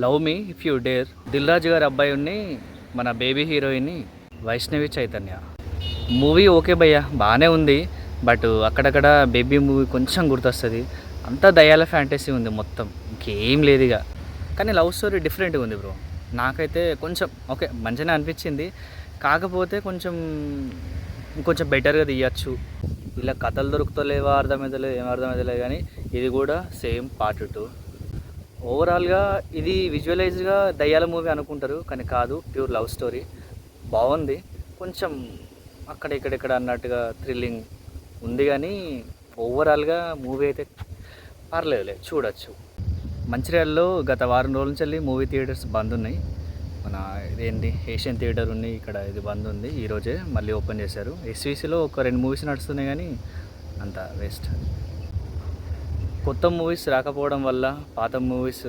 Love me if you dare Dilraju గారి అబ్బాయి ఉన్ని మన baby heroine Vaishnavi Chaitanya. Movie okay భయ్యా బాగానే ఉంది. బట్ అక్కడక్కడ బేబీ మూవీ కొంచెం గుర్తొస్తుంది. అంతా దయాల ఫ్యాంటసీ ఉంది మొత్తం. ఇంకేం లేదు ఇక కానీ లవ్ స్టోరీ డిఫరెంట్గా ఉంది బ్రో నాకైతే కొంచెం ఓకే మంచిగా అనిపించింది. కాకపోతే కొంచెం ఇంకొంచెం బెటర్గా తీయచ్చు. ఇలా కథలు దొరుకుతలేవా అర్థమైతలేదు ఏం అర్థమైతలేదు కానీ ఇది కూడా సేమ్ పార్ట్ టూ ఓవరాల్గా ఇది విజువలైజ్గా దయ్యాల మూవీ అనుకుంటారు కానీ కాదు ప్యూర్ లవ్ స్టోరీ బాగుంది. కొంచెం అక్కడ ఇక్కడెక్కడ అన్నట్టుగా థ్రిల్లింగ్ ఉంది కానీ ఓవరాల్గా మూవీ అయితే పర్లేదులే చూడొచ్చు. మంచిర్యాలలో గత వారం రోజుల నుంచి మూవీ థియేటర్స్ బంద్ ఉన్నాయి. మన ఇదేంటి ఏషియన్ థియేటర్ ఉంది ఇక్కడ ఇది బంద్ ఉంది. ఈరోజే మళ్ళీ ఓపెన్ చేశారు. ఎస్వీసీలో ఒక రెండు మూవీస్ నడుస్తున్నాయి కానీ అంత వేస్ట్ కొత్త మూవీస్ రాకపోవడం వల్ల పాత మూవీస్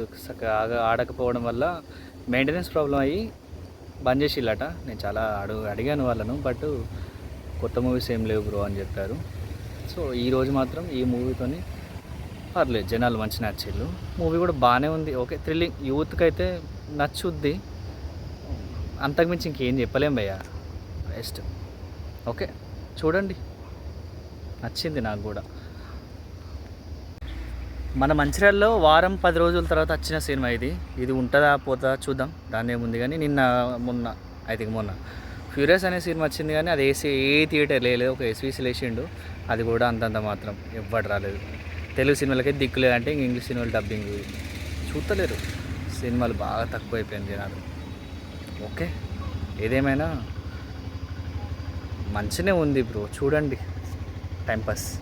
ఆడకపోవడం వల్ల మెయింటెనెన్స్ ప్రాబ్లం అయ్యి బంద్ చేసిల్లట. నేను చాలా అడుగు అడిగాను వాళ్ళను బట్ కొత్త మూవీస్ ఏం లేవు బ్రో అని చెప్పారు. సో ఈరోజు మాత్రం ఈ మూవీతోని పర్లేదు జనాలు మంచి నచ్చిళ్ళు. మూవీ కూడా బాగానే ఉంది. Okay thrilling. యూత్కి అయితే నచ్చుద్ది. అంతకుమించి ఇంకేం చెప్పలేం భయ్యా. బెస్ట్ ఓకే చూడండి. నచ్చింది నాకు కూడా. మన మంచిర్యాలలో వారం పది రోజుల తర్వాత వచ్చిన సినిమా ఇది. ఇది ఉంటుందా పోతా చూద్దాం. దాని ఏముంది కానీ నిన్న మొన్న ఐ థింక్ మొన్న. ఫ్యూరియస్ అనే సినిమా వచ్చింది కానీ అది ఏసీ ఏ థియేటర్ లేదు. ఒక ఎస్వీసీ లేచిండు. అది కూడా అంతంత మాత్రం ఎవ్వడు రాలేదు. తెలుగు సినిమాలకి దిక్కు లేదంటే ఇంక ఇంగ్లీష్ సినిమాలు డబ్బింగ్. చూస్తలేరు సినిమాలు బాగా తక్కువ అయిపోయింది జనాలు. ఓకే. ఏదేమైనా మంచినే ఉంది బ్రో. చూడండి. టైంపాస్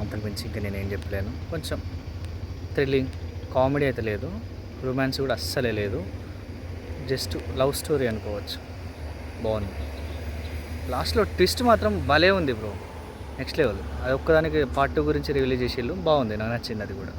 అంతకు మించి ఇంకా నేనేం చెప్పలేను. కొంచెం థ్రిల్లింగ్ కామెడీ అయితే లేదు. రొమాన్స్ కూడా అస్సలే లేదు. జస్ట్ లవ్ స్టోరీ అనుకోవచ్చు. బాగుంది. లాస్ట్లో ట్విస్ట్ మాత్రం భలే ఉంది బ్రో. Next level. అది ఒక్కదానికి పార్ట్ టూ గురించి రిలీజ్ చేసేళ్ళు బాగుంది. నాకు నచ్చింది అది కూడా.